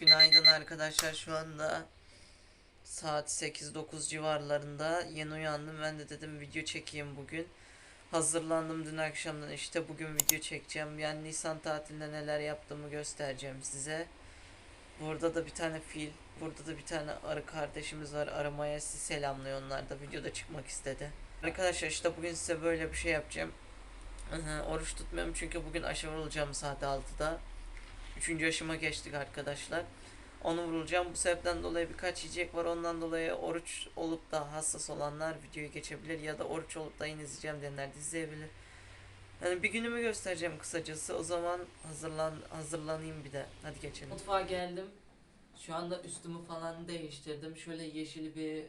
Günaydın arkadaşlar şu anda saat 8-9 civarlarında. Yeni uyandım ben de dedim video çekeyim bugün. Hazırlandım dün akşamdan işte bugün video çekeceğim. Yani Nisan tatilinde neler yaptığımı göstereceğim size. Burada da bir tane fil burada da bir tane arı kardeşimiz var aramaya sizi selamlıyor. Onlar da videoda çıkmak istedi. Arkadaşlar işte bugün size böyle bir şey yapacağım. Oruç tutmuyorum çünkü bugün aşı vurulacağım saat 6'da Üçüncü aşıma geçtik arkadaşlar. Onu vurulacağım. Bu sebepten dolayı birkaç yiyecek var. Ondan dolayı oruç olup da hassas olanlar videoyu geçebilir. Ya da oruç olup da yine izleyeceğim diyenler izleyebilir. Yani bir günümü göstereceğim kısacası. O zaman hazırlan hazırlanayım bir de. Hadi geçelim. Mutfağa geldim. Şu anda üstümü falan değiştirdim. Şöyle yeşil bir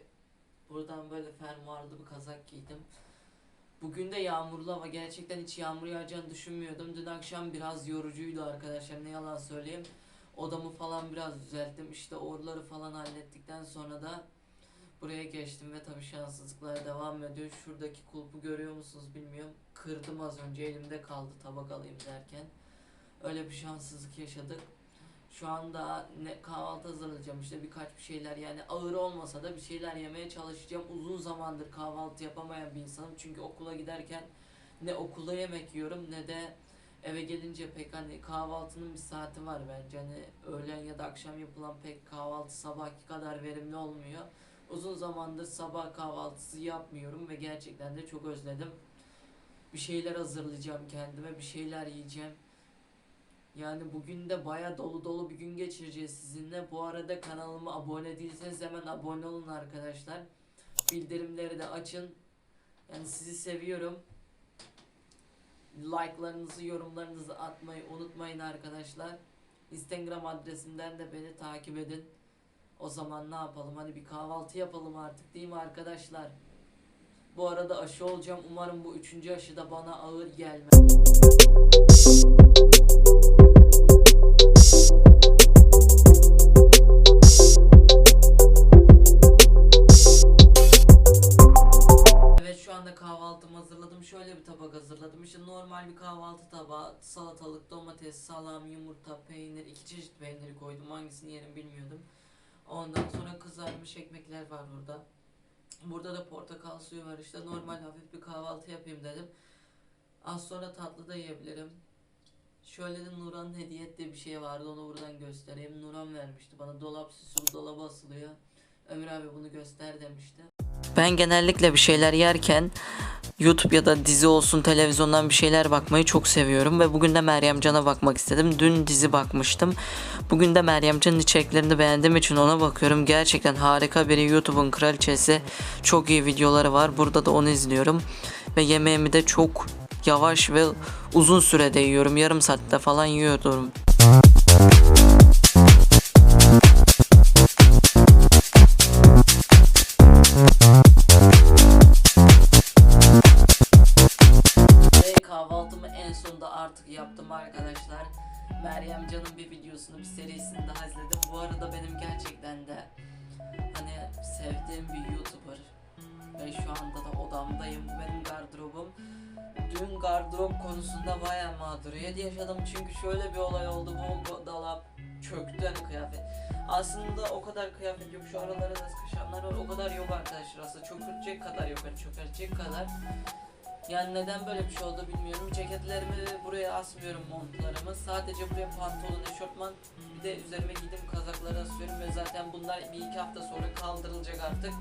buradan böyle fermuarlı bir kazak giydim. Bugün de yağmurlu hava. Gerçekten hiç yağmur yağacağını düşünmüyordum. Dün akşam biraz yorucuydu arkadaşlar. Ne yalan söyleyeyim. Odamı falan biraz düzelttim. İşte oraları falan hallettikten sonra da buraya geçtim ve tabii şanssızlıklar devam ediyor. Şuradaki kulpu görüyor musunuz bilmiyorum. Kırdım az önce elimde kaldı tabak alayım derken. Öyle bir şanssızlık yaşadık. Şu anda ne kahvaltı hazırlayacağım işte birkaç bir şeyler yani ağır olmasa da bir şeyler yemeye çalışacağım. Uzun zamandır kahvaltı yapamayan bir insanım çünkü okula giderken ne okulda yemek yiyorum ne de eve gelince pek hani kahvaltının bir saati var bence hani öğlen ya da akşam yapılan pek kahvaltı sabahki kadar verimli olmuyor. Uzun zamandır sabah kahvaltısı yapmıyorum ve gerçekten de çok özledim. Bir şeyler hazırlayacağım kendime, bir şeyler yiyeceğim. Yani bugün de baya dolu dolu bir gün geçireceğiz sizinle. Bu arada kanalıma abone değilseniz hemen abone olun arkadaşlar. Bildirimleri de açın. Yani sizi seviyorum. Like'larınızı, yorumlarınızı atmayı unutmayın arkadaşlar. Instagram adresimden de beni takip edin. O zaman ne yapalım? Hadi bir kahvaltı yapalım artık değil mi arkadaşlar? Bu arada aşı olacağım. Umarım bu üçüncü aşı da bana ağır gelmez. Kahvaltımı hazırladım. Şöyle bir tabak hazırladım. İşte normal bir kahvaltı tabağı. Salatalık, domates, salam, yumurta, peynir. iki çeşit peyniri koydum. Hangisini yerim bilmiyordum. Ondan sonra kızarmış ekmekler var burada. Burada da portakal suyu var. İşte normal hafif bir kahvaltı yapayım dedim. Az sonra tatlı da yiyebilirim. Şöyle de Nuran'ın hediye ettiği bir şey vardı. Onu buradan göstereyim. Nuran vermişti bana. Dolap süsü dolaba asılıyor. Ömür abi bunu göster demişti. Ben genellikle bir şeyler yerken YouTube ya da dizi olsun televizyondan bir şeyler bakmayı çok seviyorum ve bugün de Meryem Can'a bakmak istedim. Dün dizi bakmıştım. Bugün de Meryem Can'ın içeriklerini beğendiğim için ona bakıyorum. Gerçekten harika biri YouTube'un kraliçesi. Çok iyi videoları var. Burada da onu izliyorum. Ve yemeğimi de çok yavaş ve uzun sürede yiyorum. Yarım saatte falan yiyordum. Kahvaltımı en sonunda artık yaptım arkadaşlar. Meryem Can'ın bir videosunu, bir serisini daha izledim. Bu arada benim gerçekten de hani sevdiğim bir YouTuber. Ve şu anda da odamdayım. Benim gardırobum. Dün gardırop konusunda bayağı mağduriyet yaşadım. Çünkü şöyle bir olay oldu. Bu dolap çöktü hani kıyafet. Aslında o kadar kıyafet yok. Şu aralara da sıkışanlar var. O kadar yok arkadaşlar. Aslında çökülecek kadar yok. Hani çökertecek kadar. Yani neden böyle bir şey oldu bilmiyorum. Ceketlerimi buraya asmıyorum montlarımı. Sadece buraya pantolon, eşofman bir de üzerime giydiğim kazakları asıyorum ve zaten bunlar bir iki hafta sonra kaldırılacak artık.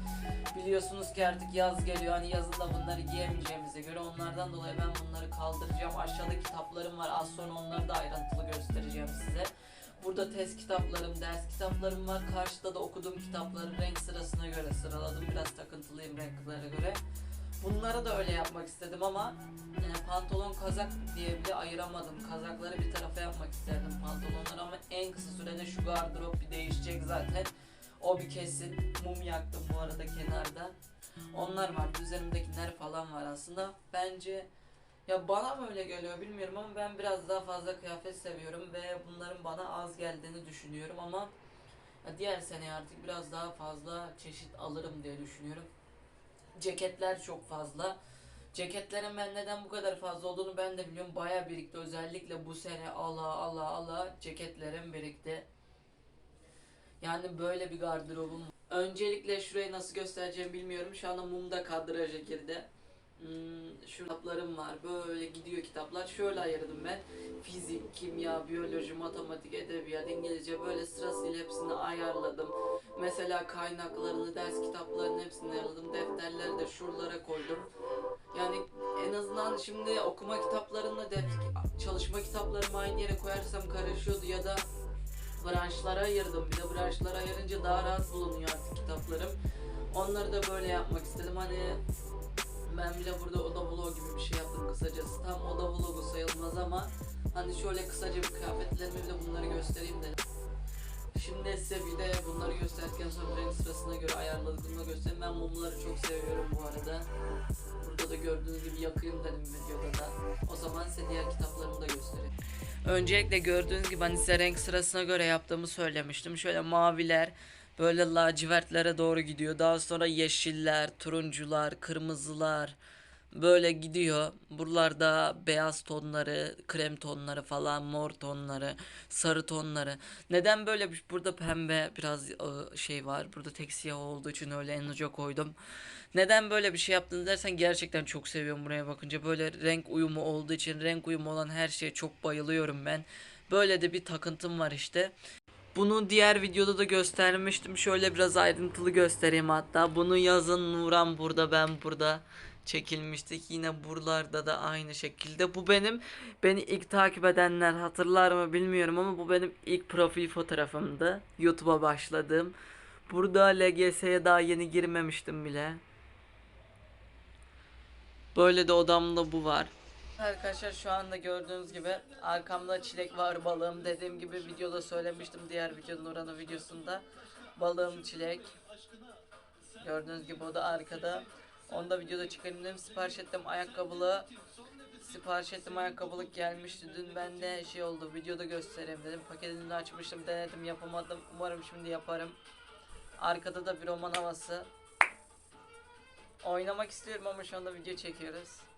Biliyorsunuz ki artık yaz geliyor. Hani yazın da bunları giyemeyeceğimize göre onlardan dolayı ben bunları kaldıracağım. Aşağıda kitaplarım var. Az sonra onları da ayrıntılı göstereceğim size. Burada test kitaplarım, ders kitaplarım var. Karşıda da okuduğum kitapları renk sırasına göre sıraladım. Biraz takıntılıyım renklere göre. Bunları da öyle yapmak istedim ama e, pantolon kazak diye bile ayıramadım. Kazakları bir tarafa yapmak isterdim pantolonları ama en kısa sürede şu gardırop bir değişecek zaten. O bir kesin. Mum yaktım bu arada kenarda. Onlar var. Üzerimdekiler falan var aslında. Bence ya bana mı öyle geliyor bilmiyorum ama ben biraz daha fazla kıyafet seviyorum ve bunların bana az geldiğini düşünüyorum ama diğer sene artık biraz daha fazla çeşit alırım diye düşünüyorum. Ceketler çok fazla. Ceketlerin ben neden bu kadar fazla olduğunu ben de biliyorum. Baya birikti. Özellikle bu sene Allah Allah Allah ceketlerim birikti. Yani böyle bir gardırobum. Öncelikle şurayı nasıl göstereceğimi bilmiyorum. Şu anda mumda kadraja girdi. Hmm, şu kitaplarım var. Böyle gidiyor kitaplar. Şöyle ayırdım ben. Fizik, kimya, biyoloji, matematik, edebiyat, İngilizce böyle sırasıyla hepsini ayarladım. Mesela kaynaklarını, ders kitaplarını hepsini ayarladım. Defterleri de şuralara koydum. Yani en azından şimdi okuma kitaplarını def çalışma kitaplarımı aynı yere koyarsam karışıyordu ya da branşlara ayırdım. Bir de branşlara ayırınca daha rahat bulunuyor artık kitaplarım. Onları da böyle yapmak istedim. Hani ben bile burada oda vlog gibi bir şey yaptım kısacası. Tam oda vlogu sayılmaz ama hani şöyle kısaca bir kıyafetlerimi de bunları göstereyim dedim. Şimdi size bir de bunları gösterdikten sonra renk sırasına göre ayarladığımı göstereyim. Ben mumları çok seviyorum bu arada. Burada da gördüğünüz gibi yakayım dedim videoda da. O zaman size diğer kitaplarımı da göstereyim. Öncelikle gördüğünüz gibi hani size renk sırasına göre yaptığımı söylemiştim. Şöyle maviler böyle lacivertlere doğru gidiyor. Daha sonra yeşiller, turuncular, kırmızılar böyle gidiyor. Buralarda beyaz tonları, krem tonları falan, mor tonları, sarı tonları. Neden böyle bir burada pembe biraz ıı, şey var. Burada tek siyah olduğu için öyle en uca koydum. Neden böyle bir şey yaptın dersen gerçekten çok seviyorum buraya bakınca. Böyle renk uyumu olduğu için renk uyumu olan her şeye çok bayılıyorum ben. Böyle de bir takıntım var işte. Bunu diğer videoda da göstermiştim. Şöyle biraz ayrıntılı göstereyim hatta. Bunu yazın Nuran burada ben burada çekilmiştik. Yine buralarda da aynı şekilde. Bu benim beni ilk takip edenler hatırlar mı bilmiyorum ama bu benim ilk profil fotoğrafımdı. YouTube'a başladığım. Burada LGS'ye daha yeni girmemiştim bile. Böyle de odamda bu var. Arkadaşlar şu anda gördüğünüz gibi arkamda çilek var balığım. Dediğim gibi videoda söylemiştim diğer videonun oranı videosunda. Balığım çilek. Gördüğünüz gibi o da arkada. Onu da videoda çıkarayım dedim. Sipariş ettim ayakkabılığı. Sipariş ettim ayakkabılık gelmişti. Dün bende şey oldu videoda göstereyim dedim. Paketini de açmıştım denedim yapamadım. Umarım şimdi yaparım. Arkada da bir roman havası. Oynamak istiyorum ama şu anda video çekiyoruz.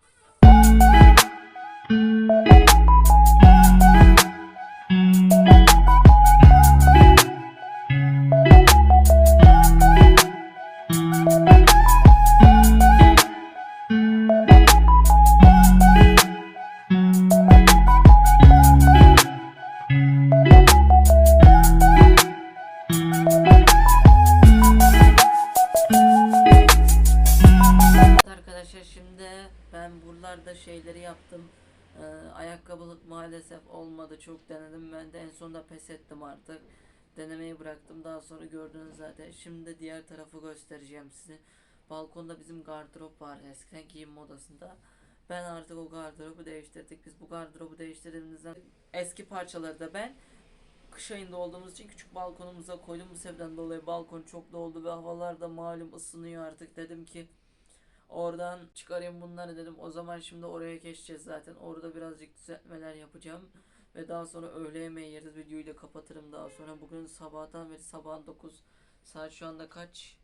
Arkadaşlar maalesef olmadı. Çok denedim ben de en sonunda pes ettim artık. Denemeyi bıraktım. Daha sonra gördünüz zaten. Şimdi diğer tarafı göstereceğim size. Balkonda bizim gardırop var eskiden giyinme odasında. Ben artık o gardırobu değiştirdik. Biz bu gardırobu değiştirdiğimizden eski parçaları da ben kış ayında olduğumuz için küçük balkonumuza koydum. Bu sebepten dolayı balkon çok doldu ve havalar da malum ısınıyor artık. Dedim ki Oradan çıkarayım bunları dedim. O zaman şimdi oraya geçeceğiz zaten. Orada birazcık düzeltmeler yapacağım. Ve daha sonra öğle yemeği yeriz. Videoyu da kapatırım daha sonra. Bugün sabahtan beri sabahın 9 saat şu anda kaç?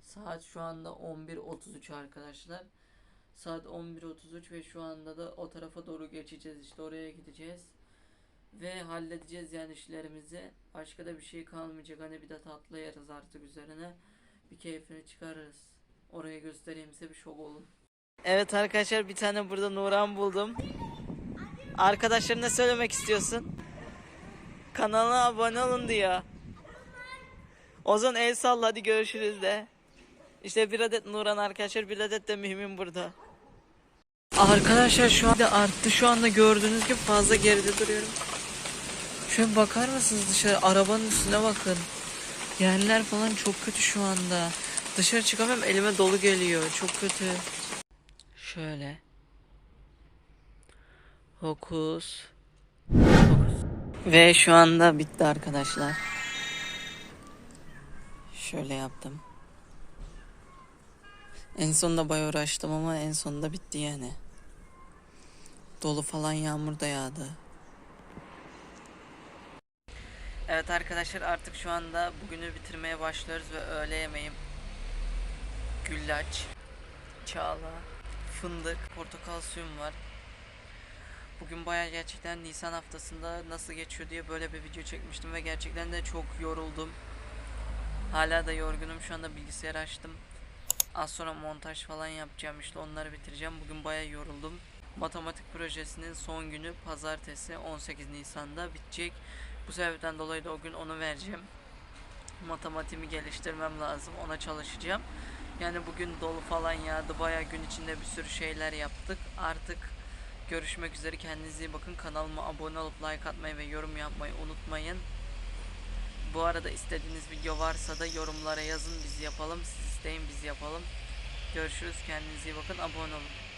Saat şu anda 11.33 arkadaşlar. Saat 11.33 ve şu anda da o tarafa doğru geçeceğiz. İşte oraya gideceğiz. Ve halledeceğiz yani işlerimizi. Başka da bir şey kalmayacak. Hani bir de tatlı yeriz artık üzerine bir keyfini çıkarırız. Oraya göstereyim size bir şok olun. Evet arkadaşlar bir tane burada Nuran buldum. Arkadaşlarına söylemek istiyorsun? Kanala abone olun diyor. O zaman el salla hadi görüşürüz de. İşte bir adet Nuran arkadaşlar bir adet de mühimim burada. Arkadaşlar şu anda arttı şu anda gördüğünüz gibi fazla geride duruyorum. Şöyle bakar mısınız dışarı arabanın üstüne bakın. Yerler falan çok kötü şu anda. Dışarı çıkamıyorum elime dolu geliyor. Çok kötü. Şöyle. Hokus. Hokus. Ve şu anda bitti arkadaşlar. Şöyle yaptım. En sonunda bayağı uğraştım ama en sonunda bitti yani. Dolu falan yağmur da yağdı. Evet arkadaşlar artık şu anda bugünü bitirmeye başlıyoruz ve öğle yemeğim güllaç, çağla, fındık, portakal suyum var. Bugün baya gerçekten Nisan haftasında nasıl geçiyor diye böyle bir video çekmiştim ve gerçekten de çok yoruldum. Hala da yorgunum. Şu anda bilgisayar açtım. Az sonra montaj falan yapacağım işte onları bitireceğim. Bugün baya yoruldum. Matematik projesinin son günü pazartesi 18 Nisan'da bitecek. Bu sebepten dolayı da o gün onu vereceğim. Matematiğimi geliştirmem lazım. Ona çalışacağım. Yani bugün dolu falan yağdı. Baya gün içinde bir sürü şeyler yaptık. Artık görüşmek üzere. Kendinize iyi bakın. Kanalıma abone olup like atmayı ve yorum yapmayı unutmayın. Bu arada istediğiniz video varsa da yorumlara yazın biz yapalım. Siz isteyin biz yapalım. Görüşürüz. Kendinize iyi bakın. Abone olun.